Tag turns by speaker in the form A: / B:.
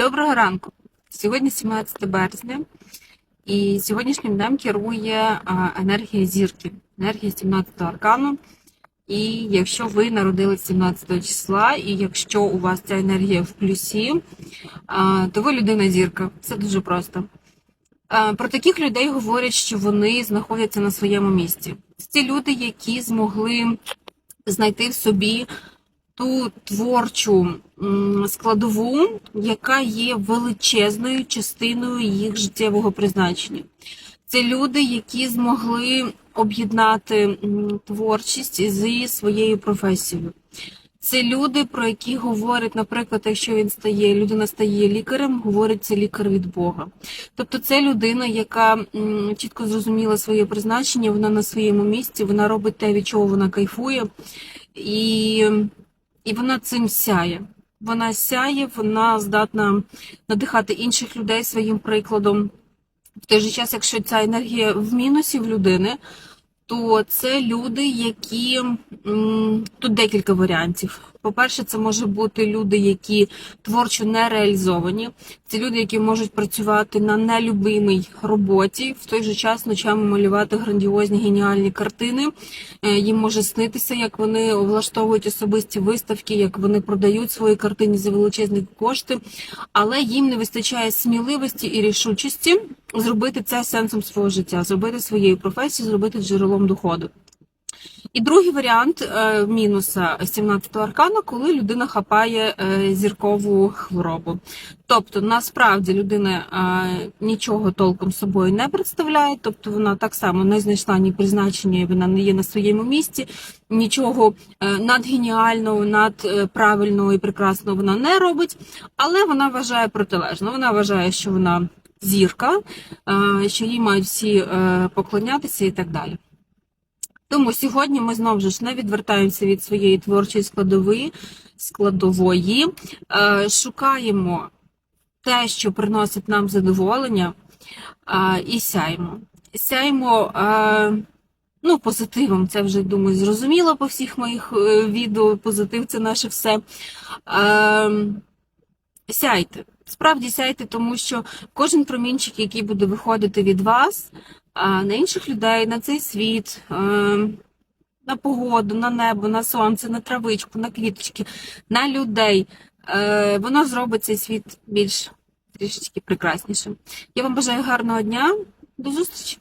A: Доброго ранку! Сьогодні 17 березня, і сьогоднішнім днем керує енергія зірки, енергія 17 аркану. І якщо ви народились 17 числа, і якщо у вас ця енергія в плюсі, то ви людина зірка. Це дуже просто. Про таких людей говорять, що вони знаходяться на своєму місці. Це люди, які змогли знайти в собі ту творчу складову, яка є величезною частиною їх життєвого призначення. Це люди, які змогли об'єднати творчість зі своєю професією. Це люди, про які говорять, наприклад, якщо він стає, людина стає лікарем, говорить це лікар від Бога. Тобто це людина, яка чітко зрозуміла своє призначення, вона на своєму місці, вона робить те, від чого вона кайфує, і, і вона цим сяє. Вона сяє, вона здатна надихати інших людей своїм прикладом. В той же час, якщо ця енергія в мінусі в людини, то це люди, які тут декілька варіантів. По-перше, це може бути люди, які творчо не реалізовані. Це люди, які можуть працювати на нелюбимій роботі, в той же час ночами малювати грандіозні геніальні картини. Е, Їм може снитися, як вони влаштовують особисті виставки, як вони продають свої картини за величезні кошти, але їм не вистачає сміливості і рішучості зробити це сенсом свого життя, зробити своєю професією, зробити джерелом доходу. І другий варіант е, мінуса 17-го аркану, коли людина хапає е, зіркову хворобу. Тобто, насправді людина е, нічого толком собою не представляє, тобто вона так само не знайшла ні призначення, вона не є на своєму місці, нічого надгеніального, надправильного і прекрасного вона не робить, але вона вважає протилежно. Вона вважає, що вона зірка, е, що їй мають всі е, поклонятися і так далі. Тому сьогодні ми знову ж не відвертаємося від своєї творчої складової, складової е, шукаємо те, що приносить нам задоволення, і сяємо. Сяємо ну, позитивом, це вже думаю, зрозуміло по всіх моїх відео. Позитив це наше все. Сяйте. Справді сяйте, тому що кожен промінчик, який буде виходити від вас, на інших людей, на цей світ, на погоду, на небо, на сонце, на травичку, на квіточки, на людей. Е, Воно зробить цей світ більш трішечки прекраснішим. Я вам бажаю гарного дня. До зустрічі!